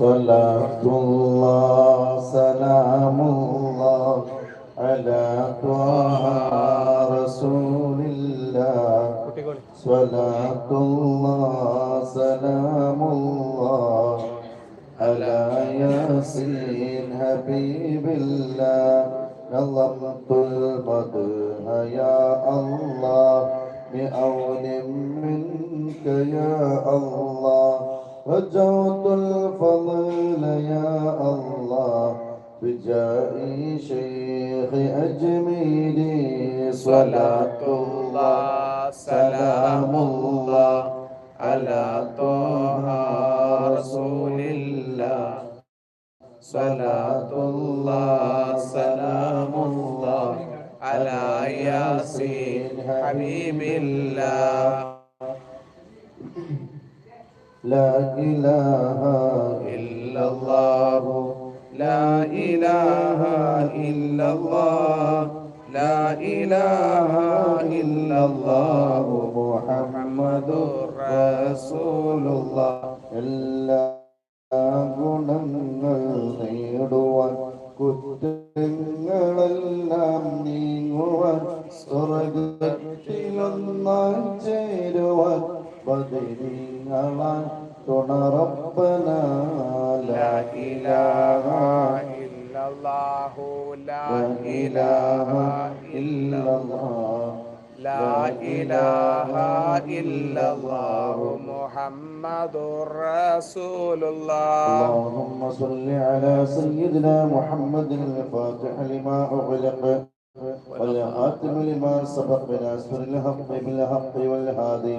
صلاة الله سلام الله على طه رسول الله. صلاة الله سلام الله على ياسين حبيب الله. نظمت المدح يا الله بعون منك يا الله. رجوت الفضل يا الله بجاه شيخ أجميلي صلاة الله سلام الله على طه رسول الله. صلاة الله سلام الله على ياسين حبيب الله. لا إله إلا الله لا إله إلا الله لا إله إلا الله محمد رسول الله എല്ലാ ഗുണങ്ങൾ നേടുവാൻ കുറ്റങ്ങളെല്ലാം നീങ്ങുവാൻ സ്വർഗത്തിലൊന്നായി ചേരുവാൻ بدينا ربنا لا إله إلا الله لا إله إلا الله لا إله إلا الله محمد رسول الله اللهم صل على سيدنا محمد الفاتح لما أغلق والخاتم لما سبق بناصر الحق بالحق والهادي.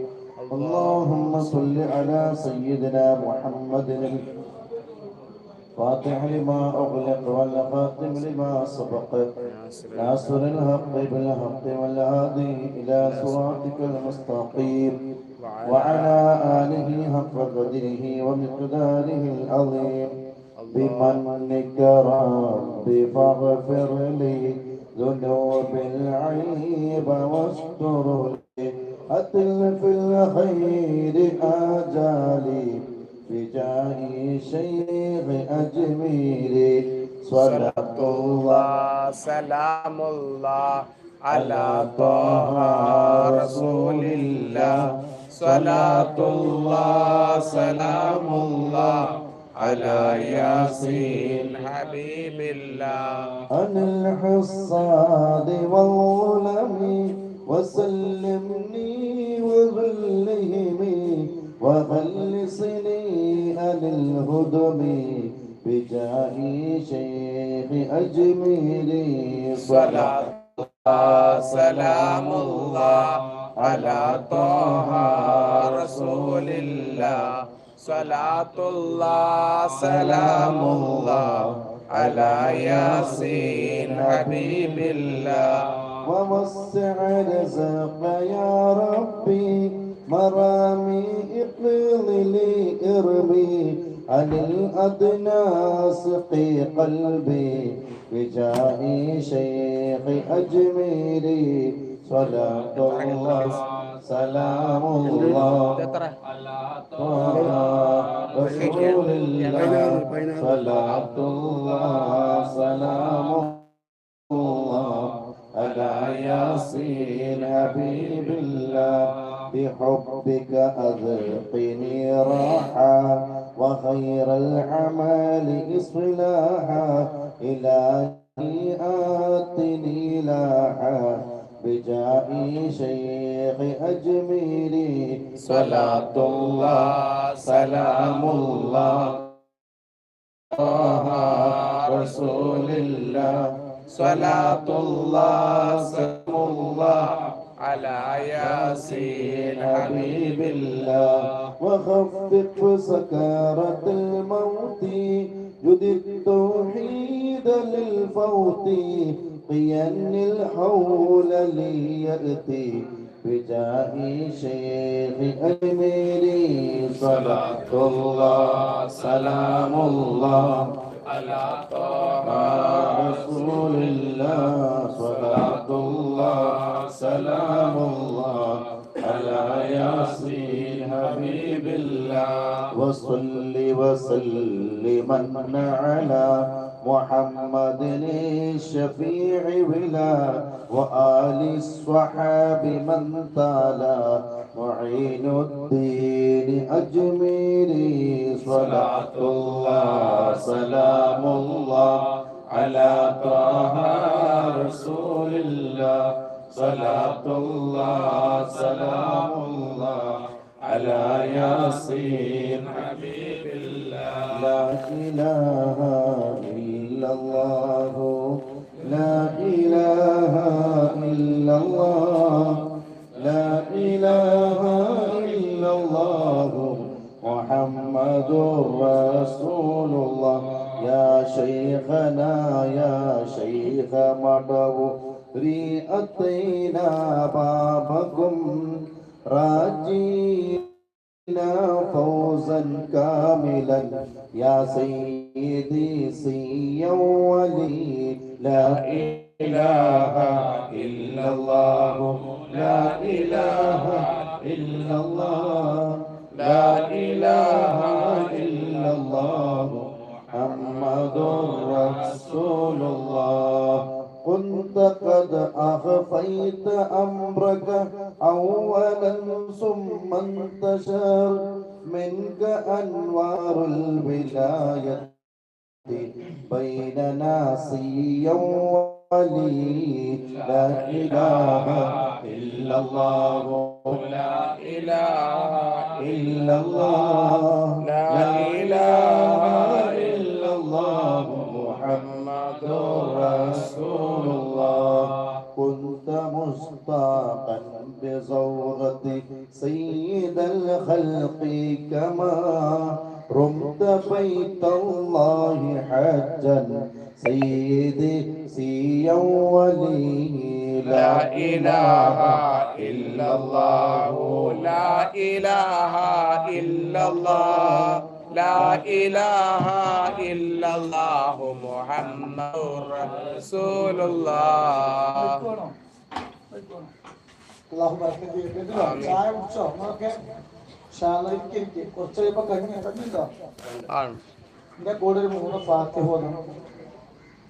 اللهم صل على سيدنا محمد الفاتح لما أغلق والخاتم لما سبق. ناصر الحق بالحق والهادي إلى صراطك المستقيم. وعلى آله حق قدره ومقداره العظيم. بمنك رب فاغفر لي ذنوب العيب واستر لي. أتل في الخير آجالي بجاه شيخ أجميري صلاة الله سلام الله على طه رسول الله. صلاة الله سلام الله على ياسين حبيب الله. عن الحصاد والظلم وسلمني وغلهم وخلصني عن الهدم بجاه شيخ أجميري صلاة سلام الله على طه رسول الله. صلاة الله سلام الله على ياسين حبيب الله. ووسع رزق يا ربي. مرامي اقض لي إرمي. عن الأدناس قي قلبي. بجاه شيخ أجميري صلاة الله سلام الله طه رسول الله. صلاة الله سلام الله على ياسين حبيب الله بحبك أذقني راحة وخير الأعمال إصلاحا. إلهي آتني لاحا بجاه شيخ أجميري صلاة الله سلام الله رسول الله. صلاة الله سلام الله على ياسين حبيب الله. وخفف سكارة الموت جد التوحيد فوتي قين الحول ليأتي بجاه شيخ أجميري صلاة الله سلام الله. على طه. رسول الله صلاة الله سلام الله على ياسين حبيب الله وصل وسلم على محمد الشفيع بلا وآل الصحاب من تالا معين الدين أجميري صلاة الله سلام الله على طه رسول الله. صلاة الله سلام الله على ياسين حبيب الله. لا إله إلا الله لا إله يا سيدي سيا ولي لا إله إلا الله لا إله إلا الله لا إله إلا الله محمد رسول الله. كنت قد أخفيت أمرك أولا ثم انتشر منك أنوار الولاية بيننا سيا ولي لا إله إلا الله. لا إله إلا الله. لا إله إلا الله محمد رسول الله. كنت مشتاقا بزورة سيد الخلق كما رمت بيت الله حجا. سيدي سيا ولي لا إله إلا الله. لا إله إلا الله. لا إله إلا الله محمد رسول الله അള്ളാഹു ബർക്കത്ത് ചെയ്യട്ടെ. ഇതിലോ? ചായ കുടിച്ചോ നമ്മളൊക്കെ ഷാലയ്ക്ക് ഇരിക്ക്. കുറച്ച് കഴിയുമ്പോ കഞ്ഞി കഞ്ഞിണ്ടോ ആണ് എന്റെ കൂടെ ഒരു മൂന്ന് ഫാത്തിഹ ഓതണം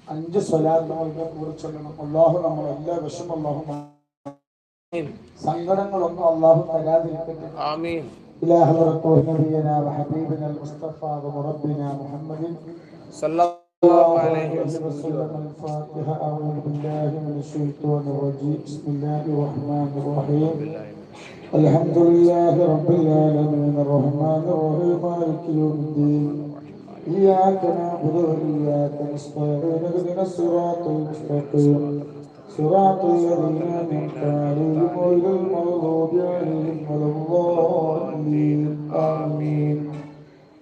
അഞ്ച് സ്വലാത്ത് നമ്മളുടെ കൂടെ ചൊല്ലണം അള്ളാഹു നമ്മൾ എല്ലാ വിഷമം അള്ളാഹു മാ- സങ്കടങ്ങളൊന്നും അള്ളാഹു തരാതിരിക്കട്ടെ إلى حضرة نبينا وحبيبنا المصطفى ومربنا محمد صلى الله عليه وسلم. الفاتحة أعوذ بالله من الشيطان الرجيم. بسم الله الرحمن الرحيم. الحمد لله رب العالمين. الرحمن الرحيم. مالك يوم الدين. إياك نعبد وإياك نستعين. اهدنا الصراط المستقيم. صراط الذين أنعمت عليهم غير المغضوب عليهم ولا الضالين آمين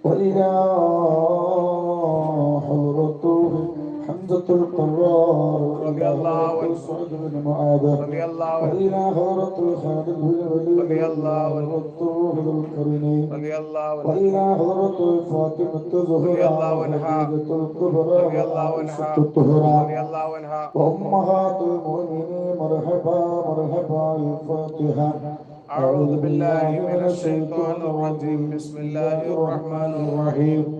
وإلى حضرته حمزة القرار رضي الله عنه. سعد بن معاذ رضي الله عنه وإلى خالد بن الوليد رضي الله عنه. رضي الله عنه وإلى حضرته فاطمة رضي الله عنها. وخديجة الكبرى رضي الله عنها وعائشة الطهرى رضي الله عنها وأمهات المؤمنين مرحبا مرحبا الفاتحة أعوذ بالله من الشيطان الرجيم بسم الله الرحمن الرحيم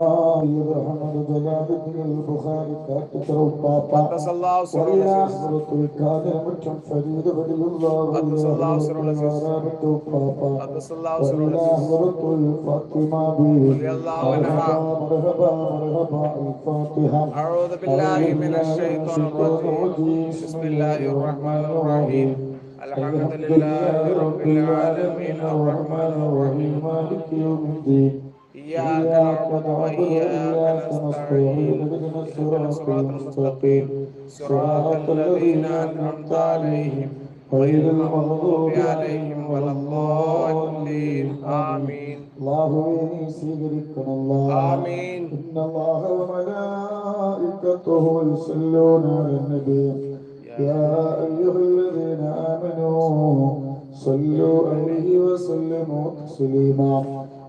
محمد جلال الدين البخاري كاتب بابا قدس الله سره وإلى العزيز حضرة الكاظم مكم فريد ولي الله قدس الله سره العزيز. ورابط بابا قدس الله سره وإلى العزيز حضرة الفاطمة بي رضي الله عنها. مرحبا مرحبا الفاتحة أعوذ بالله من الشيطان الرجيم بسم الله الرحمن الرحيم الحمد لله رب العالمين الرحمن الرحيم مالك يوم الدين إياك نعبد وإياك نستعين. اهدنا الصراط المستقيم. صراط الذين أنعمت عليهم غير المغضوب عليهم ولا الضالين. آمين. الله إني سيدك الله. آمين. إن الله وملائكته يصلون على النبي. يا أيها الذين آمنوا صلوا عليه وسلموا تسليما.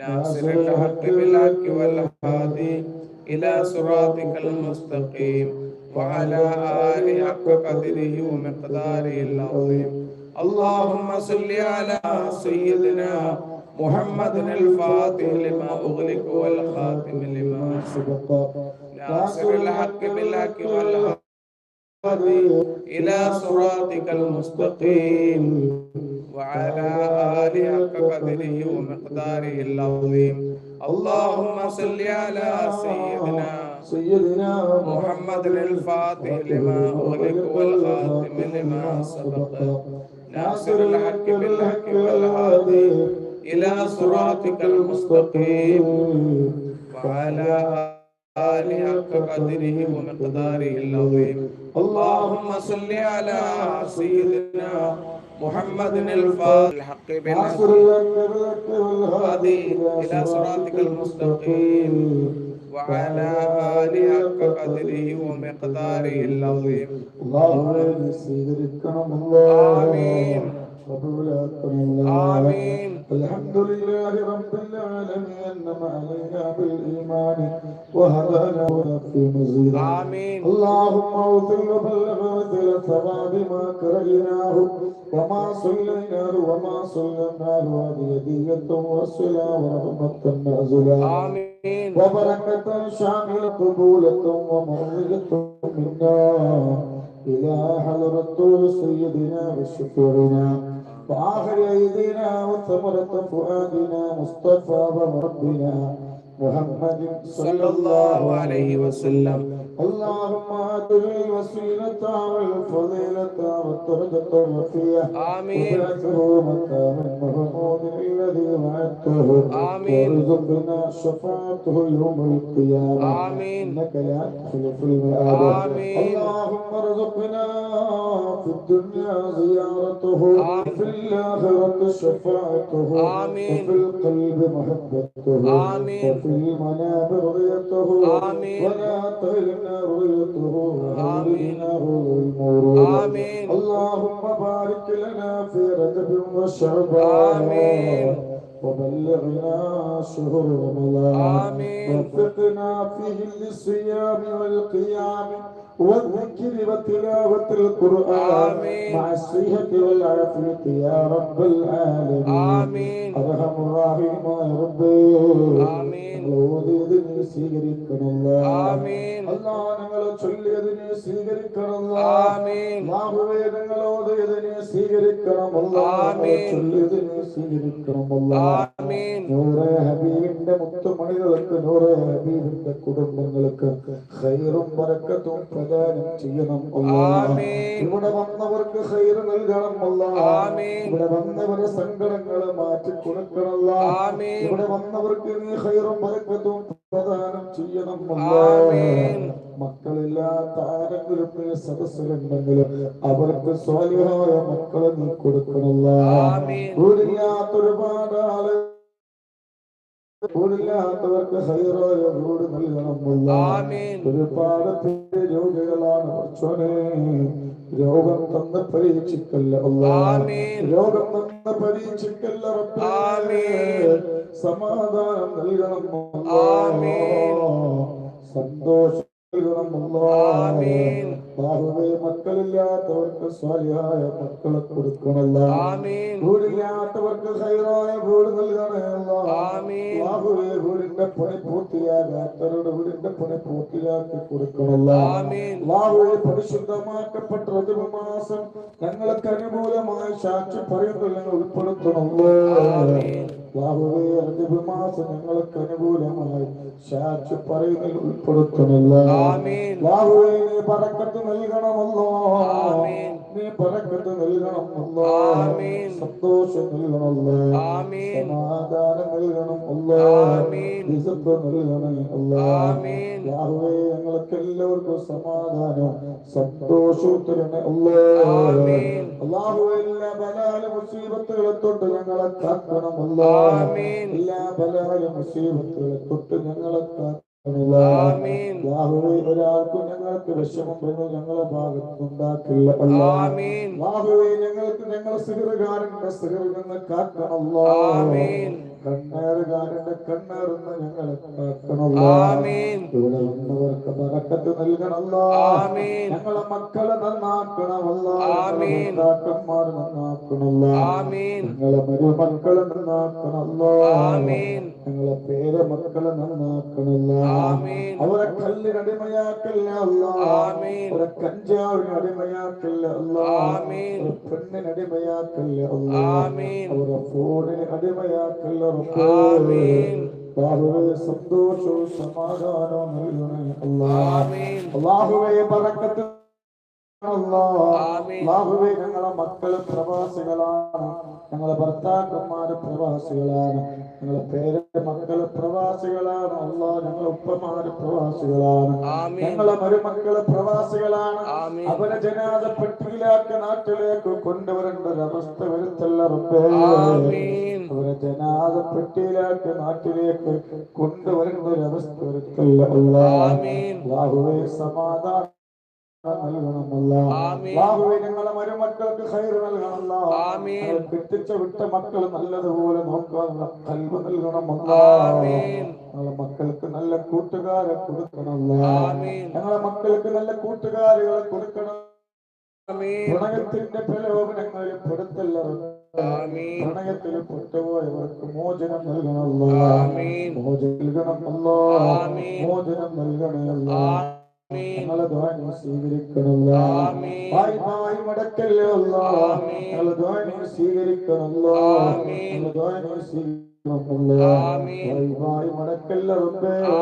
ناصر الحق بالحق والهادي إلى صراطك المستقيم وعلى آله حق قدره ومقداره العظيم. اللهم صل على سيدنا محمد الفاتح لما أغلق والخاتم لما سبق. ناصر الحق بالحق والهادي إلى صراطك المستقيم. وعلى آله حق قدره ومقداره العظيم. اللهم صل على سيدنا سيدنا محمد الفاتح لما أغلق والخاتم لما سبق. ناصر الحق بالحق والهادي إلى صراطك المستقيم. وعلى آله وعلى حق قدره ومقداره العظيم. اللهم صل على سيدنا محمد الفاضل الحق بالهادي إلى صراطك المستقيم. وعلى آل حق قدره ومقداره العظيم. اللهم صل على سيدنا محمد آمين. آمين آمين. الحمد لله رب العالمين. أنعم علينا بالإيمان وهدانا في مزيد آمين. اللهم اوصل وبلغ مثل ثواب ما قرأناه وما صليناه وما صليناه هذه هدية وصلة ورحمة نازلة. آمين. وبركة شاملة قبولة وموعظة منا إلى حضرة سيدنا وشفيعنا. وآخر أيدينا وثمرة فؤادنا مصطفى وربنا محمد صلى الله عليه وسلم. اللهم آته الوسيلة والفضيلة والدرجة الرفيعة آمين. وابعثه مكانا محمود الذي وعدته آمين. وارزقنا شفاعته يوم القيامة آمين. إنك لا تخلف الميعاد آمين. اللهم ارزقنا في الدنيا زيارته آمين. في الآخرة شفاعته آمين. وفي القلب محبته آمين. وفي المنام رؤيته آمين. ولا تهلنا رؤيته آمين. وهدنا المورود آمين. اللهم بارك لنا في رجب وشعبان آمين. وبلغنا شهر رمضان آمين. وفقنا فيه للصيام والقيام والذكر وتلاوة القرآن آمين. مع الصحة والعافية يا رب العالمين آمين. أرحم الراحمين يا ربي آمين. ഓതിയത് നീ സ്വീകരിക്കണമല്ല ആമീൻ. അല്ലാ ഞങ്ങൾ ചൊല്ലിയത് നീ സ്വീകരിക്കണമല്ല ആമീൻ. നാഹുവേദങ്ങൾ നൂറെ ഹബീബിന്റെ മുത്തുമണികൾക്ക് നൂറെ ഹബീബിന്റെ കുടുംബങ്ങൾക്ക് ഹൈറും വരക്കത്തും പ്രകാരം ചെയ്യണം ഇവിടെ വന്നവർക്ക് ഹൈറ് നൽകണം ഇവിടെ വന്നവരെ സങ്കടങ്ങൾ മാറ്റി കൊടുക്കണമല്ല. ഇവിടെ വന്നവർക്ക് നീ ഹൈറും വരക്കത്തും പ്രദാനം ചെയ്യണം മക്കളില്ലാത്ത ആരെങ്കിലും സദസ്സിലുണ്ടെങ്കിലും അവർക്ക് സ്വാലിഹമായ മക്കളെ നീ കൊടുക്കണല്ല ഒരുപാട് ആളുകൾ ൂടില്ലാത്തവർക്ക് ഹൈറായ റോഡ് നൽകണമല്ല. ഒരുപാട് പേര് രോഗികളാണ് രോഗം തന്ന പരീക്ഷിക്കല്ല രോഗം തന്ന പരീക്ഷിക്കല്ല സമാധാനം നൽകണം സന്തോഷം മക്കളില്ലാത്തവർക്ക് സ്വാലിയായ മക്കളെ കൊടുക്കണല്ല വീടില്ലാത്തവർക്ക് സൈറായ വീട്. ബാഹുവേ വീടിന്റെ പണി പൂർത്തിയാകാത്തവരുടെ വീടിന്റെ പണി പൂർത്തിയാക്കി കൊടുക്കണല്ല. ബാഹുവെ പരിശുദ്ധമാക്കപ്പെട്ട പ്രതിമാസം ഞങ്ങൾക്ക് അനുകൂലമായി സാക്ഷി പറയുന്നത് ഞങ്ങൾ ആമീൻ. ബാഹുവേ ഋതുമാസം ഞങ്ങൾക്ക് അനുകൂലമായി സാക്ഷി പറയുന്നതിൽ ഉൾപ്പെടുത്തണില്ല ആമീൻ. ബാഹുവേ നീ പറക്കത്ത് നൽകണമല്ലോ. നീ പറക്കത്ത് നൽകണമല്ലോ. സന്തോഷം നൽകണമല്ലോ. സമാധാനം നൽകണമല്ലോ. റിസപ്പ് നൽകണമല്ലോ. യാഹുവേ ഞങ്ങൾക്ക് എല്ലാവർക്കും സമാധാനം സന്തോഷവും തരണേ അല്ലോ ആമീൻ. അള്ളാഹുവേ എല്ലാ ബലാല മുസീബത്തുകളെ തൊട്ട് ഞങ്ങളെ കാക്കണമല്ലോ. എല്ലാ പലപല മുസീബത്തുകളെ തൊട്ട് ഞങ്ങളെ ഒരാൾക്കും ഞങ്ങൾക്ക് വിഷമങ്ങൾ ഞങ്ങളെ ഭാഗത്ത് ഉണ്ടാക്കില്ല ഞങ്ങൾക്ക് ഞങ്ങൾ സിഹറുകാരുണ്ട് സിഹറിൽ നിന്ന് കാക്കണല്ലോ കണ്ണേറുകാരുടെ കണ്ണേറുന്ന ഞങ്ങളെ ഇവിടെ വന്നവർക്ക് പറക്കത്ത് നൽകണല്ലോ ഞങ്ങളെ മക്കളെ നന്നാക്കണമല്ലോ. ഭർത്താക്കന്മാർ നന്നാക്കണല്ലോ ഞങ്ങളെ മരുമക്കളെ നന്നാക്കണല്ലോ ഞങ്ങളെ പേര മക്കളെ നന്നാക്കണല്ല അവരെ കല്ലിന് അടിമയാക്കല്ല അവരെ കഞ്ചാവിന് അടിമയാക്കല്ല അവരെ പെണ്ണിന് അടിമയാക്കല്ല അവരെ ഫോണിന് അടിമയാക്കല്ല സന്തോഷവും സമാധാനവും നൽകണേ അള്ളാഹുവേ പറക്കത്തിൽ ബാഹുവെ ഞങ്ങളെ മക്കൾ പ്രവാസികളാണ്. ഞങ്ങളെ ഭർത്താക്കന്മാര് പ്രവാസികളാണ്. ഞങ്ങളെ പേര് മക്കൾ പ്രവാസികളാണ്. അല്ല ഞങ്ങളെ ഉപ്പമാര് പ്രവാസികളാണ്. ഞങ്ങളെ മരുമക്കൾ പ്രവാസികളാണ്. അവരെ ജനാത പെട്ടിയിലാക്കി നാട്ടിലേക്ക് കൊണ്ടുവരേണ്ട ഒരവസ്ഥ വരുത്തല്ല അവരെ ജനാത പെട്ടിയിലാക്കി നാട്ടിലേക്ക് കൊണ്ടുവരേണ്ട ഒരവസ്ഥ വരുത്തല്ല അല്ല സമാധാനം ഞങ്ങളെ മരുമക്കൾക്ക് ഹൈർ നൽകണമല്ല. ആമീൻ. ഞങ്ങളെ കെട്ടിച്ച വിട്ട മക്കൾ നല്ലതുപോലെ നോക്കാനുള്ള കൽവ് നൽകണമല്ല. ആമീൻ. ഞങ്ങളെ മക്കൾക്ക് നല്ല കൂട്ടുകാരെ കൊടുക്കണം. ഞങ്ങളെ മക്കൾക്ക് നല്ല കൂട്ടുകാരികളെ കൊടുക്കണം. പ്രണയത്തിന്റെ പ്രലോഭനങ്ങളിൽ പെടുത്തല്ല പ്രണയത്തിൽ പെട്ടുപോയവർക്ക് മോചനം നൽകണമല്ലോ. മോചനം നൽകണമല്ലോ. മോചനം നൽകണമല്ലോ. ഞങ്ങളെ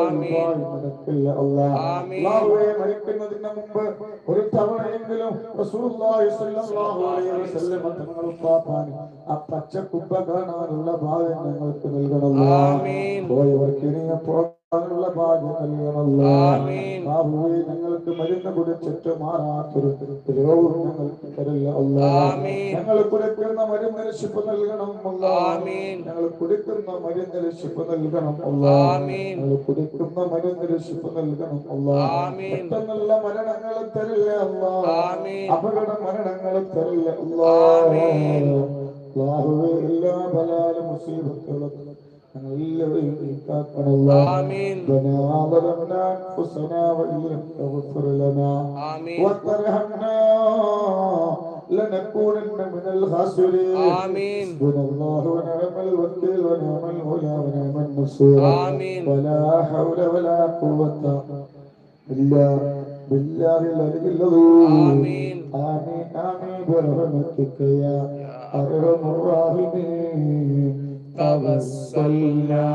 റബ്ബേ മടക്കല്ല അല്ലാഹുവേ മരിക്കുന്നതിന് ഒരു തവണയെങ്കിലും റസൂലുള്ളാഹി അലൈഹി വസല്ലം ആ പച്ച കുബ്ബ കാണാനുള്ള ഭാഗ്യം ഞങ്ങൾക്ക് നൽകണമല്ലോ. പോയവർക്ക് ഇനിയപ്പോൾ പോകാനുള്ള ഭാഗ്യം നൽകണമല്ലോ. ബാബുവേ ഞങ്ങൾക്ക് മരുന്ന് കുടിച്ചിട്ട് മാറാത്തൊരു രോഗം ഞങ്ങൾക്ക് തരില്ല അല്ല. ഞങ്ങൾ കുടിക്കുന്ന മരുന്ന് രക്ഷിപ്പ് നൽകണം അല്ലാ. ഞങ്ങൾ കുടിക്കുന്ന മരുന്ന് രക്ഷിപ്പ് നൽകണം അല്ല. ഞങ്ങൾ കുടിക്കുന്ന മരുന്ന് രക്ഷിപ്പ് നൽകണം അല്ല. പെട്ടെന്നുള്ള മരണങ്ങൾ തരില്ല അല്ല. അപകട മരണങ്ങൾ തരില്ല അല്ലാ എല്ലാ ബലാല മുസീബത്തുകളും إلا وإياك من الله آمين ربنا ظلمنا أنفسنا وإن لم تغفر لنا آمين وترحمنا لنكونن من الخاسرين آمين حسبنا الله ونعم الوكيل ونعم الولى ونعم النصير آمين ولا حول ولا قوة إلا بالله العلي العظيم آمين آمين آمين برحمتك يا أرحم الراحمين توسلنا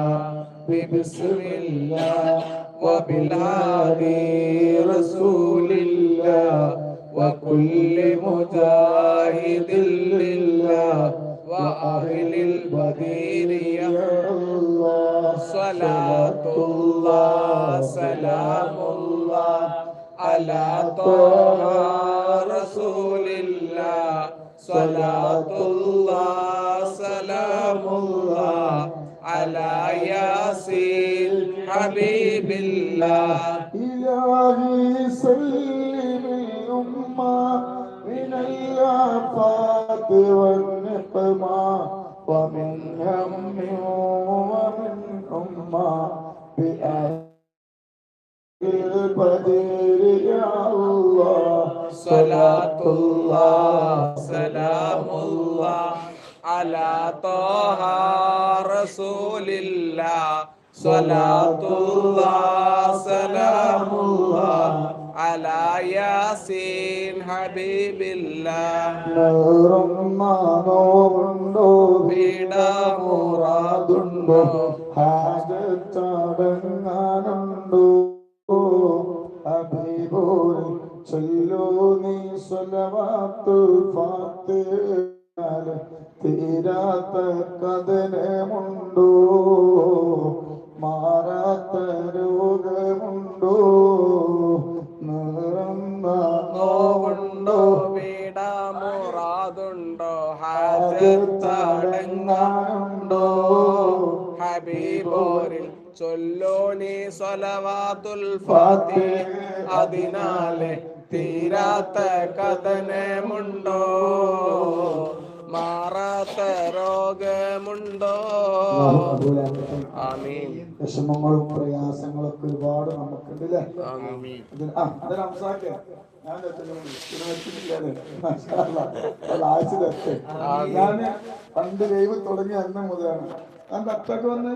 ببسم الله وبالهادي رسول الله وكل مجاهد لله وأهل البدير يا الله. صلاة الله سلام الله على طه رسول الله. صلاة الله سلام الله على ياسين حبيب الله. إلهي سلم الأمة من الآفات والنقمة ومن هم بأهل البدير يا الله صلاة الله سلام الله. على طه رسول الله صلاة الله سلام الله على ياسين حبيب الله نور ما نور بيدا مراد حاجة تبنان حبيب صلوا لي صلوات الفاتحة തീരാത്ത കഥനമുണ്ടോ? മാറാത്ത രോഗമുണ്ടോ? നിറന്ന നോവുണ്ടോ? പീഡമുറാതുണ്ടോ ഹാജത്തടങ്ങാനുണ്ടോ ഹബീബോരിൽ ചൊല്ലോനി സ്വലവാതുൽ ഫാത്തി. അതിനാലെ തീരാത്ത കഥനമുണ്ടോ? മാറാത്ത രോഗമുണ്ടോ? വിഷമങ്ങളും പ്രയാസങ്ങളും ഒരുപാട് നമുക്കുണ്ടല്ലേ? ഞാൻ പണ്ട് ദൈവം തുടങ്ങിയ അന്ന് മുതലാണ്. ഞാൻ കത്തൊക്കെ വന്ന്